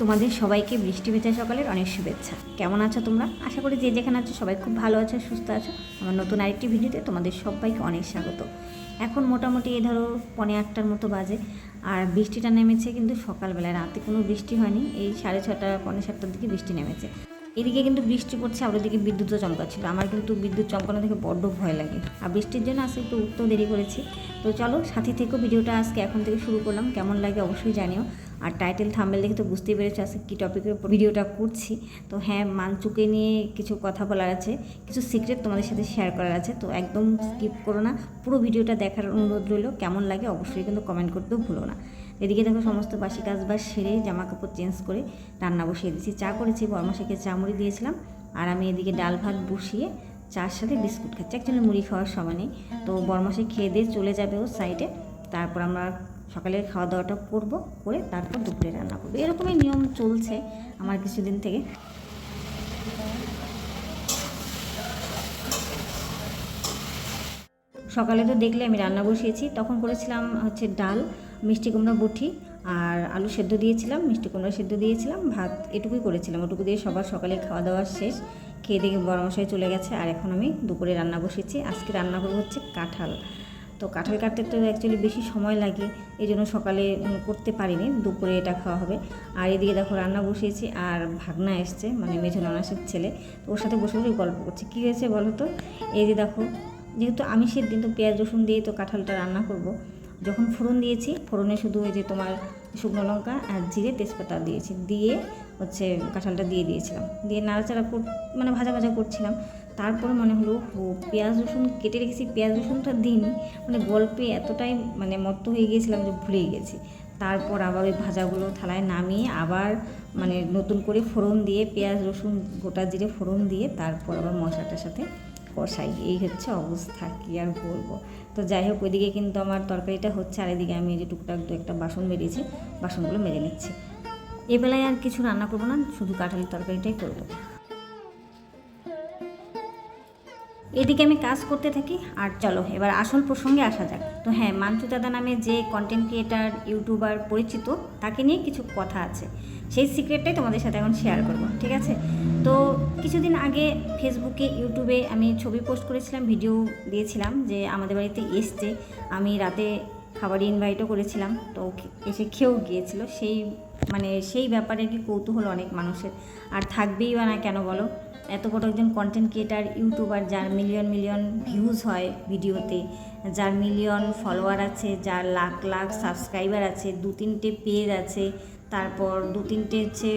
তোমাদের সবাইকে বৃষ্টি ভেজা সকালের অনেক শুভেচ্ছা। কেমন আছো তোমরা? আশা করি যে যেখানে আছো সবাই খুব ভালো আছো, সুস্থ আছো। আমার নতুন আরেকটি ভিডিওতে তোমাদের সবাইকে অনেক স্বাগত। এখন মোটামুটি এই ধরো পনে আটটার মতো বাজে, আর বৃষ্টিটা নেমেছে কিন্তু সকালবেলায়। রাতে কোনো বৃষ্টি হয়নি, এই সাড়ে ছটা পনে সাতটার দিকে বৃষ্টি নেমেছে। এদিকে কিন্তু বৃষ্টি পড়ছে আর ওদিকে বিদ্যুৎও চমকাচ্ছিল আমার কিন্তু বিদ্যুৎ চমকানো থেকে বড্ড ভয় লাগে। আর বৃষ্টির জন্য আজকে একটু উঠতেও দেরি করেছি। তো চলো সাথে থেকেও ভিডিওটা আজকে এখন থেকে শুরু করলাম। কেমন লাগে অবশ্যই জানিও। আর টাইটেল থাম্বেল দেখে তো বুঝতেই পেরেছ আজকে কী টপিকের উপর ভিডিওটা করছি। তো হ্যাঁ মানচুকে নিয়ে কিছু কথা বলার আছে, কিছু সিক্রেট তোমাদের সাথে শেয়ার করার আছে। তো একদম স্কিপ করো না, পুরো ভিডিওটা দেখার অনুরোধ রইল। কেমন লাগে অবশ্যই কিন্তু কমেন্ট করতেও ভুলো না। এদিকে দেখো সমস্ত বাসি কাজ বাজ সেরে জামা কাপড় চেঞ্জ করে রান্না বসিয়ে দিয়েছি। চা করেছি বর্মাশাকে চা মুড়ি দিয়েছিলাম। আর আমি এদিকে ডাল ভাত বসিয়ে চার সাথে বিস্কুট খাচ্ছি। অ্যাকচুয়ালি মুড়ি খাওয়ার সময় নেই। তো বর্মাসে খেয়ে দিয়ে চলে যাবে ও সাইডে তারপর আমরা সকালের খাওয়া দাওয়াটা করব, করে তারপর দুপুরে রান্না করব। এরকমই নিয়ম চলছে আমার কিছুদিন থেকে। সকালে তো দেখলে আমি রান্না বসিয়েছি, তখন করেছিলাম হচ্ছে ডাল, মিষ্টি কুমড়া বটি আর আলু সেদ্ধ দিয়েছিলাম, মিষ্টি কুমড়া সেদ্ধ দিয়েছিলাম, ভাত এটুকুই করেছিলাম, ওটুকু দিয়ে সবার সকালে খাওয়া দাওয়া শেষ। খেয়ে দেখে বড় মশাই চলে গেছে, আর এখন আমি দুপুরে রান্না বসেছি আজকে রান্না করব হচ্ছে কাঁঠাল। তো কাঁঠাল কাটতে তো অ্যাকচুয়ালি বেশি সময় লাগে, এই জন্য সকালে করতে পারিনি, দুপুরে এটা খাওয়া হবে। আর এদিকে দেখো রান্না বসিয়েছি, আর ভাগনা এসছে মানে মেঝো নানাসের ছেলে। তো ওর সাথে বসে বসে গল্প করছে। কী হয়েছে বলো তো? এই যে দেখো, যেহেতু আমিষের দিন, তো পেঁয়াজ, রসুন দিয়ে তো কাঁঠালটা রান্না করব। যখন ফোড়ন দিয়েছি, ফোড়নে শুধু ওই যে তোমার শুকনো লঙ্কা আর জিরে, তেজপাতা দিয়েছি। দিয়ে হচ্ছে কাঁঠালটা দিয়ে দিয়েছিলাম। দিয়ে নাড়াচাড়া মানে ভাজা ভাজা করছিলাম। তারপরে মনে হলো পেঁয়াজ রসুন কেটে রেখেছি, পেঁয়াজ রসুনটা দিইনি। মানে গল্পে এতটাই মানে মত্ত হয়ে গিয়েছিলাম যে ভুলেই গেছি। তারপর আবার ওই ভাজাগুলো থালায় নামিয়ে আবার মানে নতুন করে ফোড়ন দিয়ে, পেঁয়াজ রসুন গোটা জিরে ফোড়ন দিয়ে তারপর আবার মশলাটার সাথে কষাই। এই হচ্ছে অবস্থা, কি আর বলব? তো যাই হোক, ওইদিকে কিন্তু আমার তরকারিটা হচ্ছে আর এদিকে আমি যে টুকটাক দু একটা বাসন বেরিয়েছে, বাসনগুলো মেরে নিচ্ছি। এবেলায় আর কিছু রান্না করব না, শুধু কাঁঠালের তরকারিটাই করব। এদিকে আমি কাজ করতে থাকি, আর চলো, এবার আসল প্রসঙ্গে আসা যাক। তো হ্যাঁ মাঞ্চু দাদা নামে যে কন্টেন্ট ক্রিয়েটার ইউটিউবার পরিচিত, তাকে নিয়ে কিছু কথা আছে। সেই সিক্রেটটাই তোমাদের সাথে এখন শেয়ার করব, ঠিক আছে? তো কিছুদিন আগে ফেসবুকে ইউটিউবে আমি ছবি পোস্ট করেছিলাম ভিডিও দিয়েছিলাম যে আমাদের বাড়িতে এসছে। আমি রাতে খাবার ইনভাইটও করেছিলাম, তো এসে খেয়েও গিয়েছিল। সেই মানে সেই ব্যাপারে কি কৌতূহল অনেক মানুষের। আর থাকবেই বা না কেন বলো? এত বড় একজন কন্টেন্ট ক্রিয়েটার ইউটিউবার যার মিলিয়ন মিলিয়ন ভিউজ হয় ভিডিওতে, যার মিলিয়ন ফলোয়ার আছে, যার লাখ লাখ সাবস্ক্রাইবার আছে, দু তিনটে পেজ আছে, তারপর দু তিনটে হচ্ছে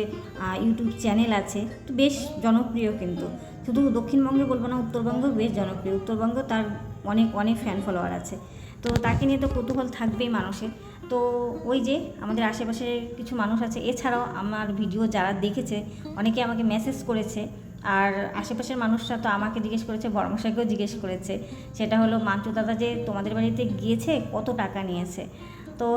ইউটিউব চ্যানেল আছে, তো বেশ জনপ্রিয় কিন্তু। শুধু দক্ষিণবঙ্গে বলব না, উত্তরবঙ্গেও বেশ জনপ্রিয়। উত্তরবঙ্গ তার অনেক অনেক ফ্যান ফলোয়ার আছে। তো তাকে নিয়ে তো কৌতূহল থাকবেই মানুষের। তো ওই যে আমাদের আশেপাশে কিছু মানুষ আছে, এছাড়াও আমার ভিডিও যারা দেখেছে, অনেকে আমাকে মেসেজ করেছে আর আশেপাশের মানুষরা তো আমাকে জিজ্ঞেস করেছে, বর্মশাইকেও জিজ্ঞেস করেছে। সেটা হলো মাঞ্চু দাদা যে তোমাদের বাড়িতে গিয়েছে, কত টাকা নিয়েছে? তো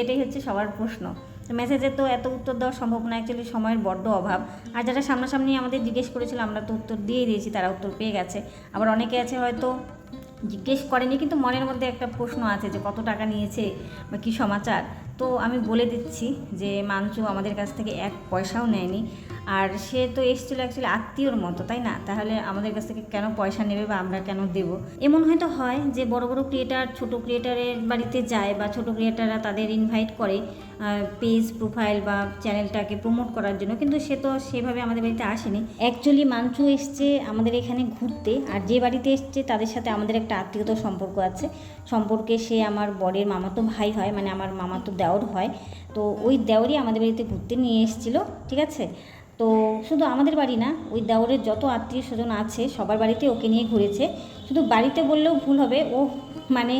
এটাই হচ্ছে সবার প্রশ্ন। তো মেসেজে তো এত উত্তর দেওয়া সম্ভব না অ্যাকচুয়ালি সময়ের বড্ড অভাব। আর যারা সামনাসামনি আমাদের জিজ্ঞেস করেছিল, আমরা তো উত্তর দিয়ে দিয়েছি, তারা উত্তর পেয়ে গেছে। আবার অনেকে আছে হয়তো জিজ্ঞেস করেনি, কিন্তু মনের মধ্যে একটা প্রশ্ন আছে যে কত টাকা নিয়েছে বা কী সমাচার? তো আমি বলে দিচ্ছি যে মাঞ্চু আমাদের কাছ থেকে এক পয়সাও নেয়নি। আর সে তো এসেছিল অ্যাকচুয়ালি আত্মীয়র মতো, তাই না? তাহলে আমাদের কাছ থেকে কেন পয়সা নেবে বা আমরা কেন দেব? এমন হয়তো হয় যে বড় বড় ক্রিয়েটার ছোট ক্রিয়েটারের বাড়িতে যায় বা ছোট ক্রিয়েটাররা তাদের ইনভাইট করে পেজ প্রোফাইল বা চ্যানেলটাকে প্রমোট করার জন্য, কিন্তু সে তো সেভাবে আমাদের বাড়িতে আসেনি। অ্যাকচুয়ালি মাঞ্চু এসছে আমাদের এখানে ঘুরতে, আর যে বাড়িতে এসছে তাদের সাথে আমাদের একটা আত্মীয়তার সম্পর্ক আছে। সম্পর্কে সে আমার বরের মামাতো ভাই হয় মানে আমার মামাতো দেওর হয়। তো ওই দেওরই আমাদের বাড়িতে ঘুরতে নিয়ে এসেছিল, ঠিক আছে? তো শুধু আমাদের বাড়ি না, ওই দেওরের যত আত্মীয় স্বজন আছে, সবার বাড়িতে ওকে নিয়ে ঘুরেছে। শুধু বাড়িতে বললেও ভুল হবে, ও মানে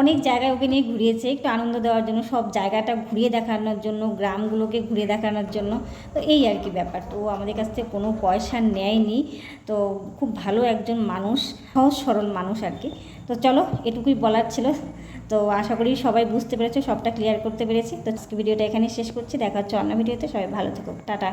অনেক জায়গায় ওকে নিয়ে ঘুরিয়েছে, একটু আনন্দ দেওয়ার জন্য, সব জায়গাটা ঘুরিয়ে দেখানোর জন্য, গ্রামগুলোকে ঘুরিয়ে দেখানোর জন্য। তো এই আর কি ব্যাপার, তো আমাদের কাছ থেকে কোনো পয়সা নেয়নি। তো খুব ভালো একজন মানুষ, সহজ সরল মানুষ আর কি। তো চলো, এটুকুই বলার ছিল। তো আশা করি সবাই বুঝতে পেরেছে, সবটা ক্লিয়ার করতে পেরেছি। তো ভিডিওটা এখানে শেষ করছি, দেখা হচ্ছে অন্য ভিডিওতে, সবাই ভালো থেকো, টাটা।